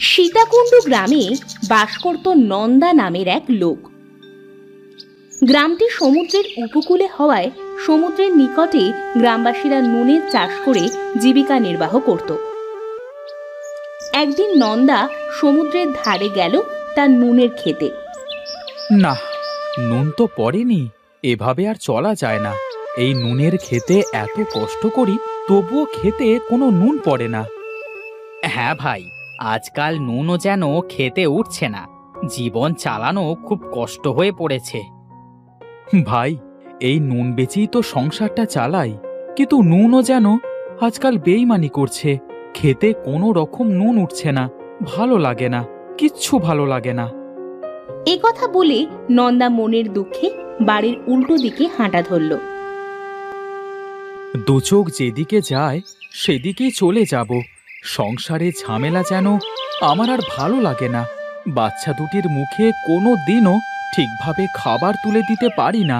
সীতাকুণ্ড গ্রামে বাস করত নন্দা নামের এক লোক। গ্রামটি সমুদ্রের উপকূলে হওয়ায় সমুদ্রের নিকটে গ্রামবাসীরা নুনের চাষ করে জীবিকা নির্বাহ করত। একদিন নন্দা সমুদ্রের ধারে গেল তার নুনের খেতে না, নুন তো পড়েনি, এভাবে আর চলা যায় না। এই নুনের খেতে এত কষ্ট করি তবুও খেতে কোনো নুন পড়ে না। হ্যাঁ ভাই আজকাল নুনও যেন খেতে উঠছে না। জীবন চালানো খুব কষ্ট হয়ে পড়েছে। ভাই এই নুন বেচেই তো সংসারটা চালাই কিন্তু নুনও যেন আজকাল বেইমানি করছে। খেতে কোনো রকম নুন উঠছে না ভালো লাগে না কিচ্ছু ভালো লাগে না। এ কথা বলে নন্দা মনের দুঃখে বাড়ির উল্টো দিকে হাঁটা ধরল। দু চোখ যেদিকে যায়, সেদিকেই চলে যাব। সংসারে ঝামেলা যেন আমার আর ভালো লাগে না। বাচ্চা দুটির মুখে কোনো দিনও ঠিকভাবে খাবার তুলে দিতে পারি না।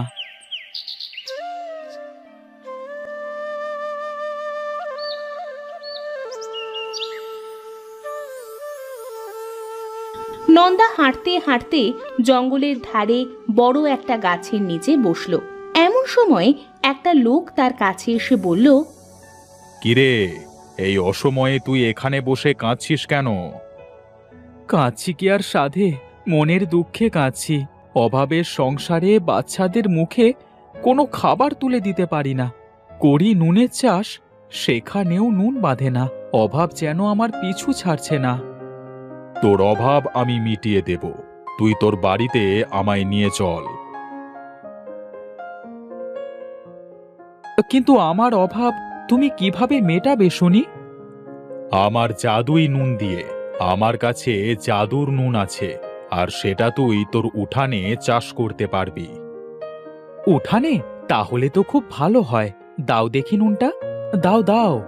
নন্দা হাঁটতে হাঁটতে জঙ্গলের ধারে বড় একটা গাছের নিচে বসল। এমন সময় একটা লোক তার কাছে এসে বলল কিরে এই অসময়ে তুই এখানে বসে কাঁদছিস কেন? কাঁদছি কি আর সাধে মনের দুঃখে কাঁদছি। অভাবের সংসারে বাচ্চাদের মুখে কোনো খাবার তুলে দিতে পারি না। করি নুনের চাষ সেখানেও নুন বাঁধে না। অভাব যেন আমার পিছু ছাড়ছে না। তোর অভাব আমি মিটিয়ে দেব। তুই তোর বাড়িতে আমায় নিয়ে চল। কিন্তু আমার অভাব তুমি কীভাবে মেটাবে শুনি? আমার জাদুই নুন দিয়ে আমার কাছে জাদুর নুন আছে আর সেটা তুই তোর উঠানে চাষ করতে পারবি। উঠানে? তাহলে তো খুব ভালো হয়। দাও দেখি নুনটা। দাও দাও।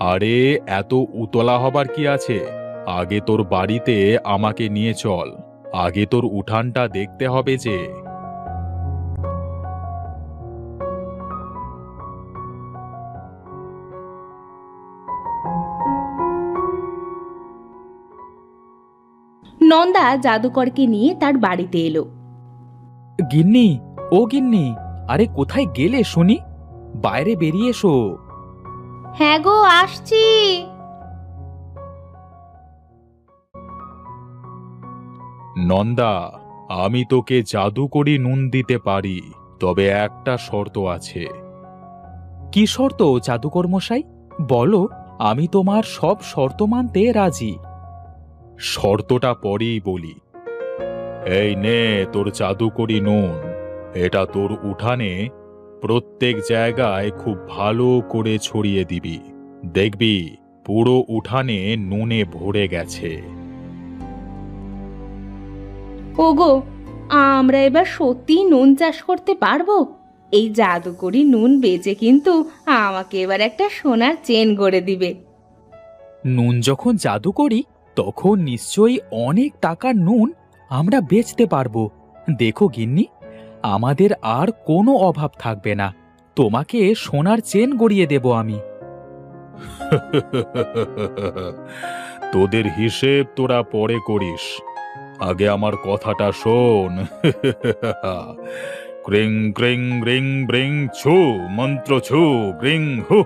আরে এত উতলা হবার কি আছে? আগে তোর বাড়িতে আমাকে নিয়ে চল। আগে তোর উঠানটা দেখতে হবে যে নন্দা জাদুকরকে নিয়ে তার বাড়িতে এলো। গিন্নি ও গিন্নি আরে কোথায় গেলে শুনি? বাইরে বেরিয়ে এসো। হ্যাঁ গো আসছি। নন্দা আমি তোকে জাদু করি নুন দিতে পারি তবে একটা শর্ত আছে। কি শর্ত জাদুকর মশাই বলো আমি তোমার সব শর্ত মানতে রাজি। শর্তটা পরেই বলি। এই নে তোর জাদুকরি নুন। এটা তোর উঠানে প্রত্যেক জায়গায় খুব ভালো করে ছড়িয়ে দিবি। দেখবি পুরো উঠানে নুনে ভরে গেছে। ওগো আমরা এবার সত্যি নুন চাষ করতে পারব? এই জাদুকরি নুন বেচে কিন্তু আমাকে এবার একটা সোনার চেন গড়ে দিবে। নুন যখন জাদু করি তখন নিশ্চয়ই অনেক টাকার নুন আমরা বেচতে পারব। দেখো গিন্নি, আমাদের আর কোনো অভাব থাকবে না। তোমাকে সোনার চেন গড়িয়ে দেব আমি। তোদের হিসেব তোরা পরে করিস। আগে আমার কথাটা শোন। ক্রিং ক্রিং রিং ব্রিং, ছু, মন্ত্র ছু গ্রিং হু।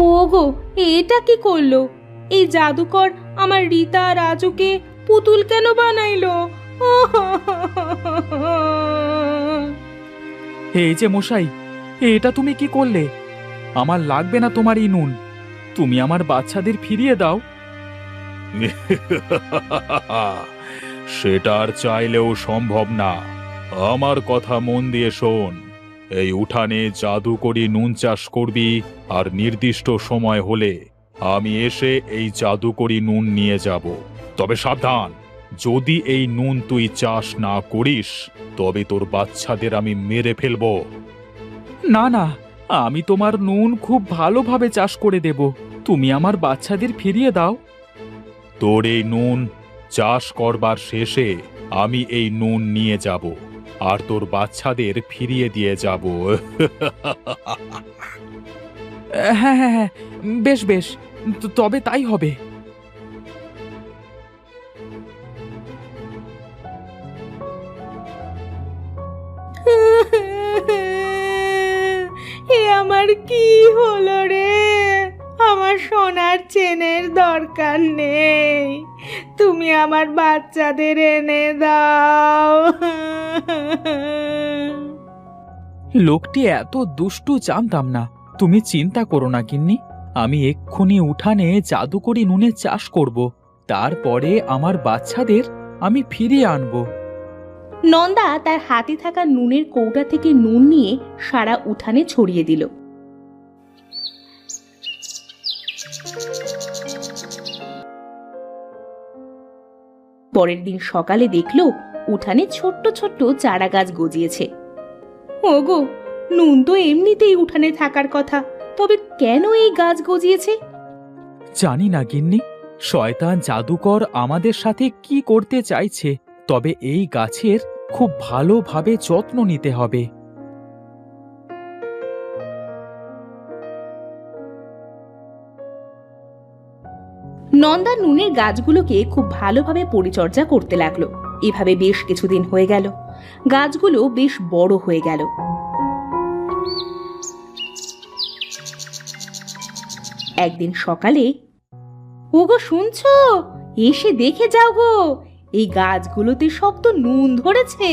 ওগো এটা কি করল? এই জাদুকর আমার রীতা রাজুকে পুতুল কেন বানাইলো? এই যে মশাই এটা তুমি কি করলে? আমার লাগবে না তোমার এই নুন। তুমি আমার বাচ্চাদের ফিরিয়ে দাও। সেটা আর চাইলেও সম্ভব না। আমার কথা মন দিয়ে শোন। এই উঠানে জাদু করি নুন চাষ করবি আর নির্দিষ্ট সময় হলে আমি এসে এই জাদু করি নুন নিয়ে যাব। তবে সাবধান যদি এই নুন তুই চাষ না করিস তবে তোর বাচ্চাদের আমি মেরে ফেলব। না না আমি তোমার নুন খুব ভালোভাবে চাষ করে দেব। তুমি আমার বাচ্চাদের ফিরিয়ে দাও। তোর এই নুন চাষ করবার শেষে আমি এই নুন নিয়ে যাব। আর তোর বাচ্চাদের ফিরিয়ে দিয়ে যাব। হ্যাঁ হ্যাঁ হ্যাঁ বেশ বেশ। তো- তবে তাই হবে। এ আমার কি হলো রে? আমার সোনার চেনের দরকার নেই। তুমি আমার বাচ্চাদের এনে দাও। লোকটি এত দুষ্টু জানতাম না। তুমি চিন্তা করো না, গিন্নি। আমি এক্ষুনি উঠানে জাদুকরি নুনে চাষ করব। তারপরে আমার বাচ্চাদের আমি ফিরিয়ে আনব। নন্দা তার হাতে থাকা নুনের কৌটা থেকে নুন নিয়ে সারা উঠানে ছড়িয়ে দিল। পরের দিন সকালে দেখল উঠানে ছোট্ট ছোট্ট চারা গাছ গজিয়েছে। ওগো, নুন তো এমনিতেই উঠানে থাকার কথা, তবে কেন এই গাছ গজিয়েছে? জানি না গিন্নি, শয়তান জাদুকর আমাদের সাথে কি করতে চাইছে, তবে এই গাছের খুব ভালোভাবে যত্ন নিতে হবে। নন্দা নুনের গাছগুলোকে খুব ভালোভাবে পরিচর্যা করতে লাগল। এভাবে বেশ কিছুদিন হয়ে গেল। গাছগুলো বেশ বড় হয়ে গেল। একদিন সকালে, ওগো, শুনছ? এসে দেখে যাও গো, এই গাছগুলোতে সব তো নুন ধরেছে।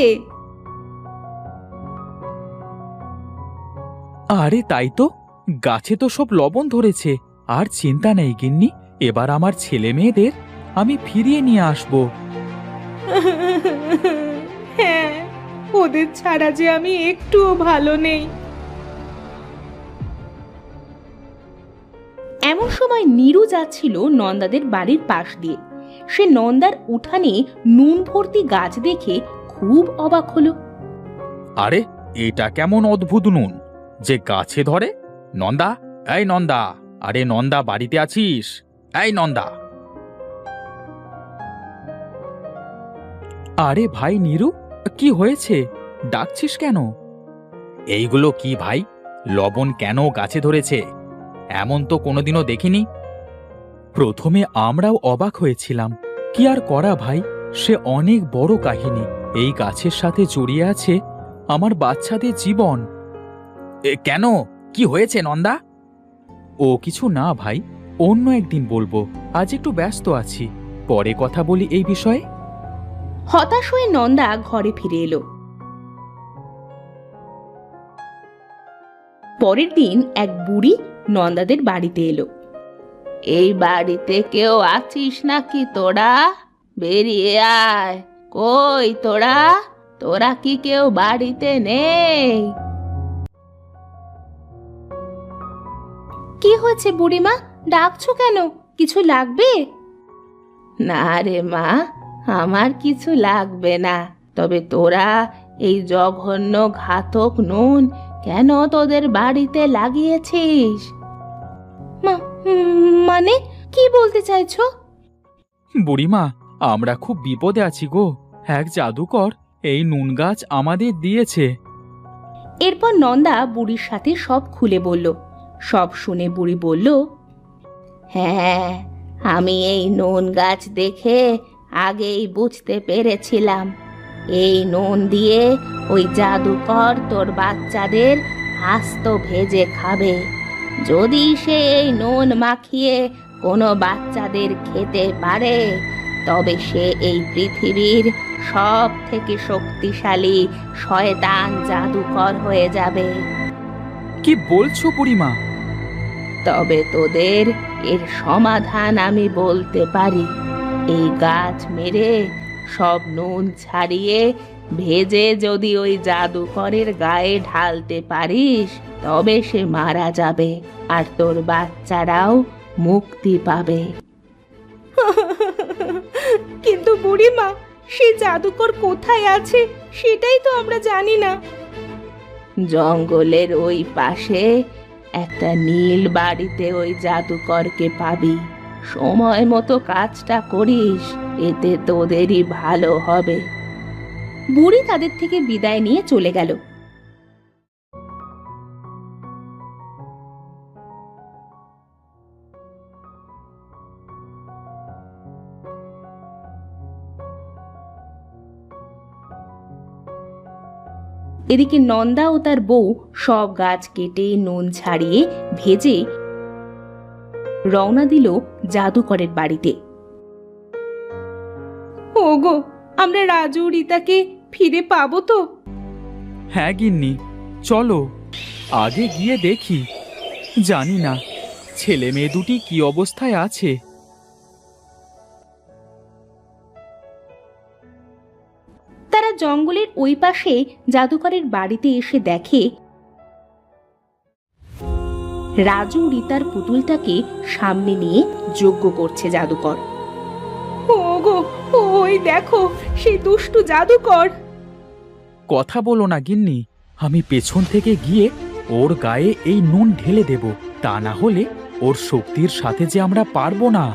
আরে তাই তো, গাছে তো সব লবণ ধরেছে, আর চিন্তা নেই গিন্নি। এবার আমার ছেলে মেয়েদের আমি ফিরিয়ে নিয়ে আসব। হ্যাঁ ওদের ছাড়া যে আমি একটুও ভালো নেই। এমন সময় নীরু যাচ্ছিল নন্দাদের বাড়ির পাশ দিয়ে। সে নন্দার উঠানে নুন ভর্তি গাছ দেখে খুব অবাক হলো। আরে এটা কেমন অদ্ভুত নুন? যে গাছে ধরে? নন্দা এই নন্দা আরে নন্দা বাড়িতে আছিস? এই নন্দা। আরে ভাই নীরু, কি হয়েছে? ডাকছিস কেন? এইগুলো কি ভাই? লবণ কেন গাছে ধরেছে? এমন তো কোনোদিনও দেখিনি। প্রথমে আমরাও অবাক হয়েছিলাম। কি আর করা ভাই? সে অনেক বড় কাহিনী। এই গাছের সাথে জড়িয়ে আছে আমার বাচ্চাদের জীবন। কেন? কি হয়েছে নন্দা? ও কিছু না ভাই। অন্য একদিন বলব আজ একটু ব্যস্ত আছি। পরে কথা বলি এই বিষয়ে। হতাশ হয়ে নন্দা ঘরে ফিরে এলো। পরের দিন এক বুড়ি নন্দাদের বাড়িতে এলো। এই বাড়িতে কেউ আছিস নাকি তোরা? বেরিয়ে আয়। কই তোরা? তোরা কি কেউ বাড়িতে নেই? কি হয়েছে বুড়িমা? ডাকছো কেন? কিছু লাগবে? না রে মা আমার কিছু লাগবে না। তবে তোরা এই জঘন্য ঘাতক নুন কেন তোদের বাড়িতে লাগিয়েছিস? মানে কি বলতে চাইছো? বুড়িমা আমরা খুব বিপদে আছি গো। এক জাদুকর এই নুন গাছ আমাদের দিয়েছে। এরপর নন্দা বুড়ির সাথে সব খুলে বলল। সব শুনে বুড়ি বলল হ্যাঁ আমি এই নুন গাছ দেখে আগেই বুঝতে পেরেছিলাম। এই নুন দিয়ে ওই জাদুকর তোর বাচ্চাদের আস্ত ভেজে খাবে। যদি সে এই নুন মাখিয়ে কোনো বাচ্চাদের খেতে পারে, তবে সে এই পৃথিবীর সব থেকে শক্তিশালী শয়তান জাদুকর হয়ে যাবে। কি বলছো বুড়িমা? তবে তোদের এর সমাধান আমি বলতে পারি। এই গাছ মেরে সব নুন ছাড়িয়ে ভেজে যদি ওই জাদুকরের গায়ে ঢালতে পারিস তবে সে মারা যাবে আর তোর বাচ্চারাও মুক্তি পাবে। কিন্তু বুড়িমা সে জাদুকর কোথায় আছে সেটাই তো আমরা জানি না। জঙ্গলের ওই পাশে একটা নীল বাড়িতে ওই জাদুকরকে পাবি। সময় মতো কাজটা করিস, এতে তোদেরই ভালো হবে। বুড়ি তাদের থেকে বিদায় নিয়ে চলে গেল। এদিকে নন্দা ও তার বউ সব গাছ কেটে, নুন ছাড়িয়ে, ভেজে রওনা দিল জাদুকরের বাড়িতে। ওগো, আমরা রাজু রীতাকে ফিরে পাবো তো? হ্যাঁ গিন্নি, চলো। আগে গিয়ে দেখি। জানি না ছেলে মেয়ে দুটি কি অবস্থায় আছে? জঙ্গলের ওই পাশে জাদুকরের বাড়িতে এসে দেখে রাজু রিতার পুতুলটাকে সামনে নিয়ে যজ্ঞ করছে জাদুকর। ওগো ওই দেখো সেই দুষ্টু জাদুকর। কথা বলো না গিন্নি আমি পেছন থেকে গিয়ে ওর গায়ে এই নুন ঢেলে দেব তা না হলে ওর শক্তির সাথে যে আমরা পারব না।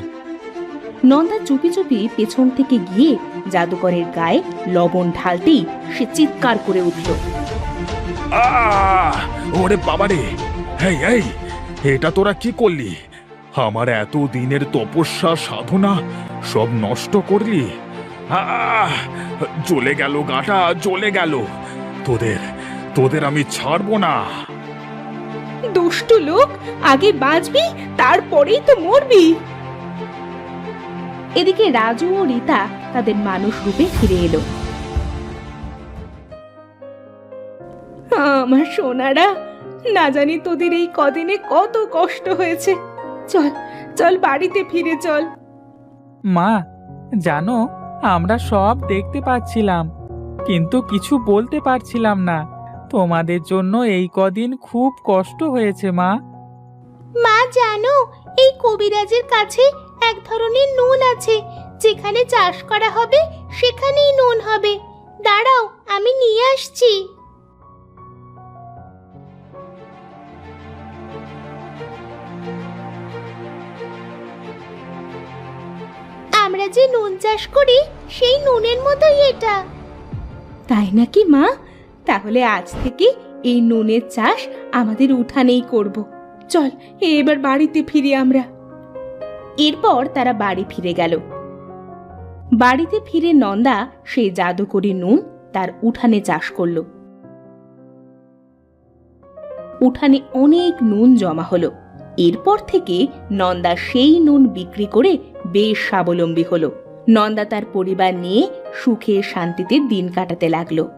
নন্দা চুপি চুপি পেছন থেকে গিয়ে জাদুকরের গায়ে লবণ ঢালতেই সে চিৎকার করে উঠল। আহ! ওরে বাবারে। এই এই এটা তোরা কি করলি? আমার এত দিনের তপস্যা সাধনা সব নষ্ট করলি! জ্বলে গেল গাটা জ্বলে গেল। তোদের তোদের আমি ছাড়বো না। দুষ্টু লোক আগে বাঁচবি তারপরেই তো মরবি। এদিকে রাজু ও রীতা তাদের মানুষ রূপে ফিরে এলো। আমার সোনারা না জানি তোদের এই কদিনে কত কষ্ট হয়েছে। চল চল বাড়িতে ফিরে চল। মা জানো আমরা সব দেখতে পাচ্ছিলাম কিন্তু কিছু বলতে পারছিলাম না। তোমাদের জন্য এই কদিন খুব কষ্ট হয়েছে মা। মা জানো এই কবিরাজের কাছে এক ধরনের নুন আছে যেখানে চাষ করা হবে সেখানেই নুন হবে। দাঁড়াও আমি নিয়ে আসছি। আমরা যে নুন চাষ করি সেই নুনের মতোই এটা। তাই নাকি মা? তাহলে আজ থেকে এই নুনের চাষ আমাদের উঠানেই করব। চল এবার বাড়িতে ফিরি আমরা। এরপর তারা বাড়ি ফিরে গেল। বাড়িতে ফিরে নন্দা সেই জাদুকরি নুন তার উঠানে চাষ করল। উঠানে অনেক নুন জমা হল। এরপর থেকে নন্দা সেই নুন বিক্রি করে বেশ স্বাবলম্বী হল। নন্দা তার পরিবার নিয়ে সুখে শান্তিতে দিন কাটাতে লাগল।